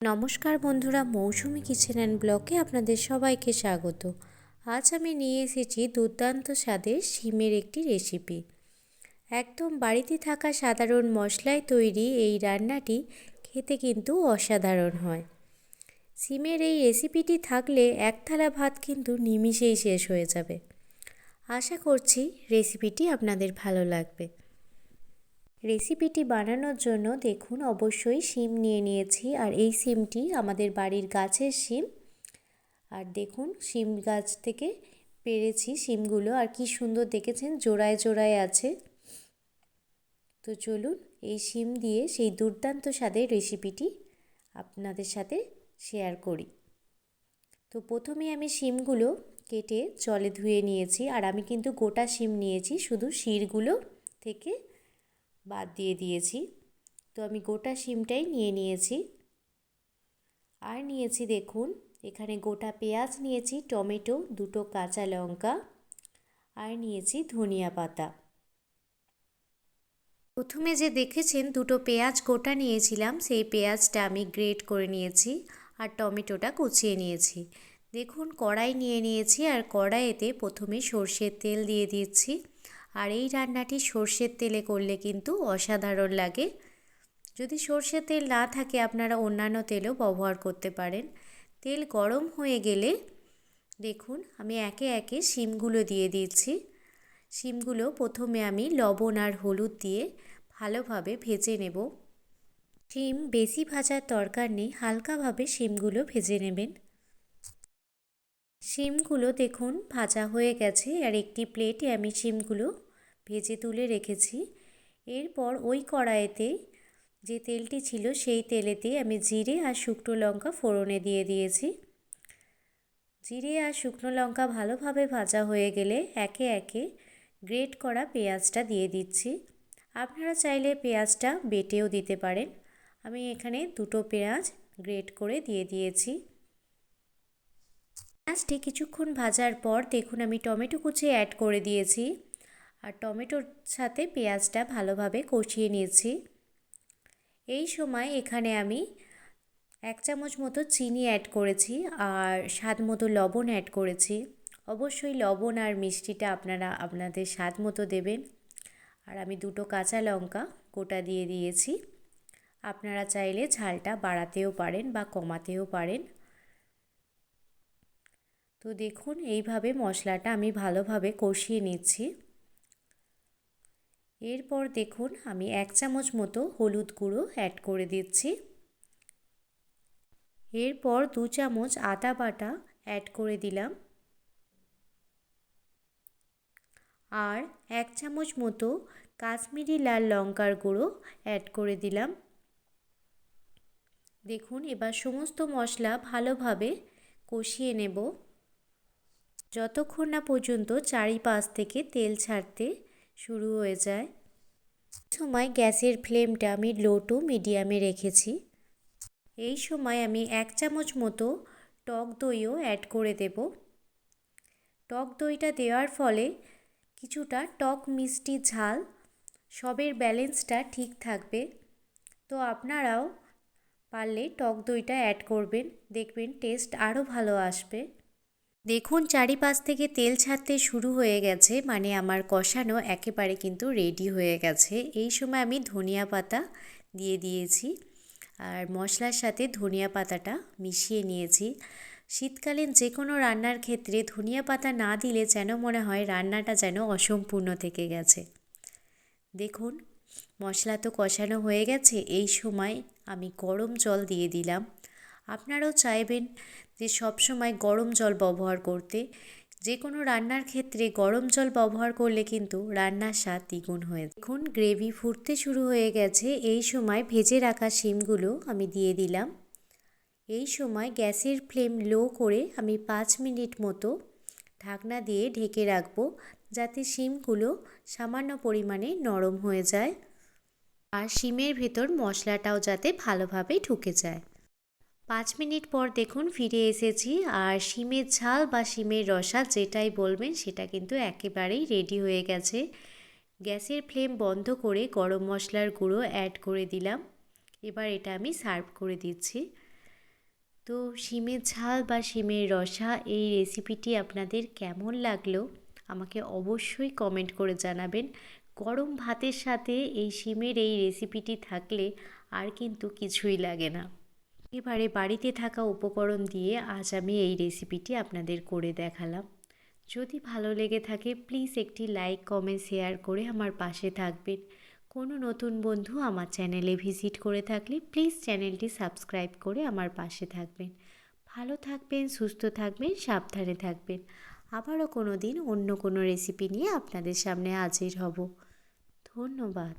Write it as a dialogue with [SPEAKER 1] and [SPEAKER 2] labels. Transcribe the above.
[SPEAKER 1] নমস্কার বন্ধুরা, মৌসুমি kitchen and ব্লকে আপনাদের সবাইকে স্বাগত। আজ আমি নিয়ে এসেছি দুর্দান্ত স্বাদের শিমের একটি রেসিপি। একদম বাড়িতে থাকা সাধারণ মশলায় তৈরি এই রান্নাটি খেতে কিন্তু অসাধারণ হয়। শিমের এই রেসিপিটি থাকলে এক থালা ভাত কিন্তু নিমিষেই শেষ হয়ে যাবে। আশা করছি রেসিপিটি আপনাদের ভালো লাগবে। রেসিপিটি বানানোর জন্য দেখুন, অবশ্যই শিম নিয়ে নিয়েছি। আর এই শিমটি আমাদের বাড়ির গাছের শিম। আর দেখুন, শিম গাছ থেকে পেরেছি শিমগুলো। আর কি সুন্দর দেখেছেন, জোড়ায় জোড়ায় আছে। তো চলুন, এই শিম দিয়ে সেই দুর্দান্ত স্বাদের রেসিপিটি আপনাদের সাথে শেয়ার করি। তো প্রথমে আমি শিমগুলো কেটে জলে ধুয়ে নিয়েছি। আর আমি কিন্তু গোটা শিম নিয়েছি, শুধু শিরগুলো থেকে বাদ দিয়ে দিয়েছি। তো আমি গোটা শিমটাই নিয়ে নিয়েছি। আর নিয়েছি দেখুন, এখানে গোটা পেঁয়াজ নিয়েছি, টমেটো, দুটো কাঁচা লঙ্কা, আর নিয়েছি ধনিয়া পাতা। প্রথমে যে দেখেছেন দুটো পেঁয়াজ গোটা নিয়েছিলাম, সেই পেঁয়াজটা আমি গ্রেট করে নিয়েছি আর টমেটোটা কুচিয়ে নিয়েছি। দেখুন, কড়াই নিয়ে নিয়েছি আর কড়াইতে প্রথমে সর্ষের তেল দিয়ে দিচ্ছি। আর এই রান্নাটি সর্ষের তেলে করলে কিন্তু অসাধারণ লাগে। যদি সর্ষের তেল না থাকে, আপনারা অন্যান্য তেলও ব্যবহার করতে পারেন। তেল গরম হয়ে গেলে দেখুন, আমি একে একে শিমগুলো দিয়ে দিচ্ছি। শিমগুলো প্রথমে আমি লবণ আর হলুদ দিয়ে ভালোভাবে ভেজে নেব। শিম বেশি ভাজার দরকার নেই, হালকাভাবে শিমগুলো ভেজে নেবেন। শিমগুলো দেখুন, ভাজা হয়ে গেছে। আর একটি প্লেটে আমি শিমগুলো ভেজে তুলে রেখেছি। এরপর ওই কড়াইতে যে তেলটি ছিল সেই তেলেতে আমি জিরে আর শুকনো লঙ্কা ফোড়নে দিয়ে দিয়েছি। জিরে আর শুকনো লঙ্কা ভালোভাবে ভাজা হয়ে গেলে একে একে গ্রেট করা পেঁয়াজটা দিয়ে দিচ্ছি। আপনারা চাইলে পেঁয়াজটা বেটেও দিতে পারেন। আমি এখানে দুটো পেঁয়াজ গ্রেট করে দিয়ে দিয়েছি। পেঁয়াজটি কিছুক্ষণ ভাজার পর দেখুন আমি টমেটো কুচি অ্যাড করে দিয়েছি। আর টমেটোর সাথে পেঁয়াজটা ভালোভাবে কষিয়ে নিয়েছি। এই সময় এখানে আমি এক চামচ মতো চিনি অ্যাড করেছি আর স্বাদ মতো লবণ অ্যাড করেছি। অবশ্যই লবণ আর মিষ্টিটা আপনারা আপনাদের স্বাদ মতো দেবেন। আর আমি দুটো কাঁচা লঙ্কা গোটা দিয়ে দিয়েছি। আপনারা চাইলে ঝালটা বাড়াতেও পারেন বা কমাতেও পারেন। তো দেখুন, এইভাবে মশলাটা আমি ভালোভাবে কষিয়ে নিচ্ছি। এরপর দেখুন, আমি এক চামচ মতো হলুদ গুঁড়ো অ্যাড করে দিচ্ছি। এরপর দু চামচ আদা বাটা অ্যাড করে দিলাম। আর এক চামচ মতো কাশ্মীরি লাল লঙ্কার গুঁড়ো অ্যাড করে দিলাম। দেখুন, এবার সমস্ত মশলা ভালোভাবে কষিয়ে নেব। যতক্ষণ না পর্যন্ত চারিপাশ থেকে তেল ছাড়তে শুরু হয়ে যায়। সময় গ্যাসের ফ্লেমটা আমি লো টু মিডিয়ামে রেখেছি। এই সময় আমি এক চামচ মতো টক দইও অ্যাড করে দেব। টক দইটা দেওয়ার ফলে কিছুটা টক মিষ্টি ঝাল, সবের ব্যালেন্সটা ঠিক থাকবে। তো আপনারাও পারলে টক দইটা অ্যাড করবেন, দেখবেন টেস্ট আরও ভালো আসবে। দেখুন, চারিপাশ থেকে তেল ছাড়তে শুরু হয়ে গেছে। মানে আমার কষানো একেবারে কিন্তু রেডি হয়ে গেছে। এই সময় আমি ধনিয়া পাতা দিয়ে দিয়েছি আর মশলার সাথে ধনিয়া পাতাটা মিশিয়ে নিয়েছি। শীতকালীন যে কোনো রান্নার ক্ষেত্রে ধনিয়া পাতা না দিলে যেন মনে হয় রান্নাটা যেন অসম্পূর্ণ থেকে গেছে। দেখুন, মশলা তো কষানো হয়ে গেছে। এই সময় আমি গরম জল দিয়ে দিলাম। আপনারাও চাইবেন যে সবসময় গরম জল ব্যবহার করতে। যে কোনো রান্নার ক্ষেত্রে গরম জল ব্যবহার করলে কিন্তু রান্নার স্বাদ দ্বিগুণ হয়ে দেখুন, গ্রেভি ফুটতে শুরু হয়ে গেছে। এই সময় ভেজে রাখা শিমগুলো আমি দিয়ে দিলাম। এই সময় গ্যাসের ফ্লেম লো করে আমি পাঁচ মিনিট মতো ঢাকনা দিয়ে ঢেকে রাখব যাতে শিমগুলো সামান্য পরিমাণে নরম হয়ে যায়। আর শিমের ভেতর মশলাটাও যাতে ভালোভাবে ঢুকে যায়। পাঁচ মিনিট পর দেখুন ফিরে এসেছি আর শিমের ঝাল বা শিমের রসা যেটাই বলবেন সেটা কিন্তু একেবারেই রেডি হয়ে গেছে। গ্যাসের ফ্লেম বন্ধ করে গরম মশলার গুঁড়ো অ্যাড করে দিলাম। এবার এটা আমি সার্ভ করে দিচ্ছি। তো শিমের ঝাল বা শিমের রসা এই রেসিপিটি আপনাদের কেমন লাগল? আমাকে অবশ্যই কমেন্ট করে জানাবেন। গরম ভাতের সাথে এই শিমের এই রেসিপিটি থাকলে আর কিন্তু কিছুই লাগে না। এবারে বাড়িতে থাকা উপকরণ দিয়ে আজ আমি এই রেসিপিটি আপনাদের করে দেখালাম। যদি ভালো লেগে থাকে প্লিজ একটি লাইক কমেন্ট শেয়ার করে আমার পাশে থাকবেন। কোনো নতুন বন্ধু আমার চ্যানেলে ভিজিট করে থাকলে প্লিজ চ্যানেলটি সাবস্ক্রাইব করে আমার পাশে থাকবেন। ভালো থাকবেন, সুস্থ থাকবেন, সাবধানে থাকবেন। আবারও কোনো দিন অন্য কোনো রেসিপি নিয়ে আপনাদের সামনে হাজির হব। ধন্যবাদ।